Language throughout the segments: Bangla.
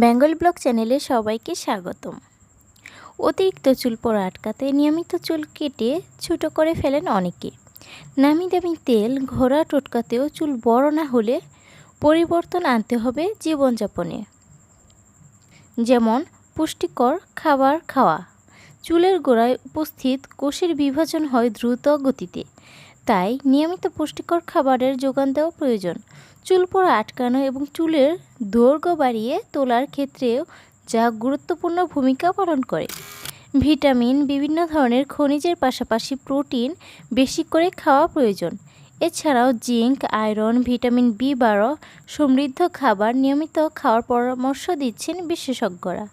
বেঙ্গল ব্লগ চ্যানেলে সবাইকে স্বাগতম। অতিরিক্ত চুল পড়া আটকাতে নিয়মিত চুল কেটে ছোটো করে ফেলেন অনেকে। নামি দামি তেল ঘোড়া টোটকাতেও চুল বড় না হলে পরিবর্তন আনতে হবে জীবনযাপনে। যেমন, পুষ্টিকর খাবার খাওয়া। চুলের গোড়ায় উপস্থিত কোষের বিভাজন হয় দ্রুত গতিতে। তাই নিয়মিত পুষ্টিকর খাবারের যোগান দেওয়া প্রয়োজন। চুল পড়া আটকানো এবং চুলের দৈর্ঘ্য বাড়িয়ে তোলার ক্ষেত্রেও যা গুরুত্বপূর্ণ ভূমিকা পালন করে। ভিটামিন, বিভিন্ন ধরনের খনিজের পাশাপাশি প্রোটিন বেশি করে খাওয়া প্রয়োজন। এছাড়াও জিঙ্ক, আয়রন, ভিটামিন বি বারো সমৃদ্ধ খাবার নিয়মিত খাওয়ার পরামর্শ দিচ্ছেন বিশেষজ্ঞরা।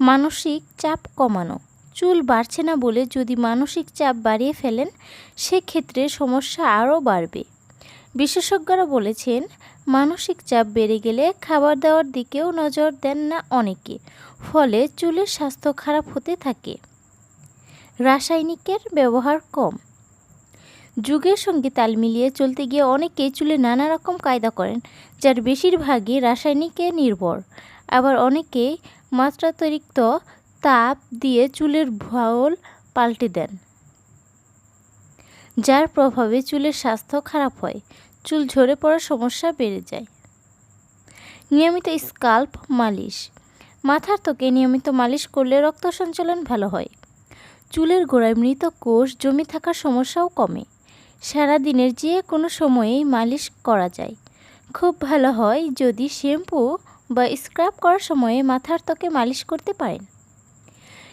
মানসিক চাপ কমানো। চুল বাড়ছে না বলে যদি মানসিক চাপ বাড়িয়ে ফেলেন, সেক্ষেত্রে সমস্যা আরও বাড়বে। বিশেষজ্ঞরা বলেছেন, মানসিক চাপ বেড়ে গেলে খাবার দাবার দিকেও নজর দেন না অনেকে, ফলে চুলের স্বাস্থ্য খারাপ হতে থাকে। রাসায়নিকের ব্যবহার কম। যুগের সঙ্গে তাল মিলিয়ে চলতে গিয়ে অনেকেই চুলে নানা রকম কায়দা করেন, যার বেশিরভাগই রাসায়নিকে নির্ভর। আবার অনেকেই মাত্রাতিরিক্ত তাপ দিয়ে চুলের ভাওল পাল্টে দেন, যার প্রভাবে চুলের স্বাস্থ্য খারাপ হয়, চুল ঝরে পড়ার সমস্যা বেড়ে যায়। নিয়মিত স্কাল্প মালিশ, মাথার ত্বকে নিয়মিত মালিশ করলে রক্ত সঞ্চালন ভালো হয়। চুলের গোড়ায় মৃত কোষ জমি থাকার সমস্যাও কমে। সারা দিনের যে কোনো সময়েই মালিশ করা যায়। খুব ভালো হয় যদি শ্যাম্পু বা স্ক্রাব করার সময়ে মাথার ত্বকে মালিশ করতে পারেন।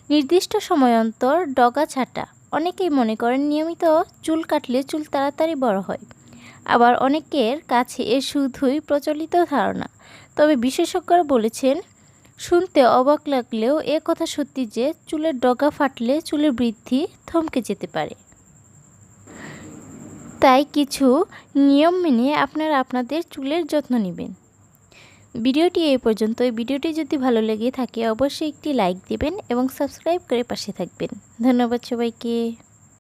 নির্দিষ্ট সময় অন্তর ডগা ছাটা। অনেকেই মনে করেন নিয়মিত চুল কাটলে চুল তাড়াতাড়ি বড় হয়। আবার অনেকের কাছে এ শুধুই প্রচলিত ধারণা। তবে বিশেষজ্ঞরা বলেছেন, শুনতে অবাক লাগলেও এ কথা সত্যি যে চুলের ডগা ফাটলে চুলের বৃদ্ধি থমকে যেতে পারে। তাই কিছু নিয়ম মেনে আপনারা আপনাদের চুলের যত্ন নেবেন। ভিডিওটি এই পর্যন্ত এই ভিডিওটি যদি ভালো লেগে থাকে, অবশ্যই একটি লাইক দিবেন এবং সাবস্ক্রাইব করে পাশে থাকবেন। ধন্যবাদ সবাইকে।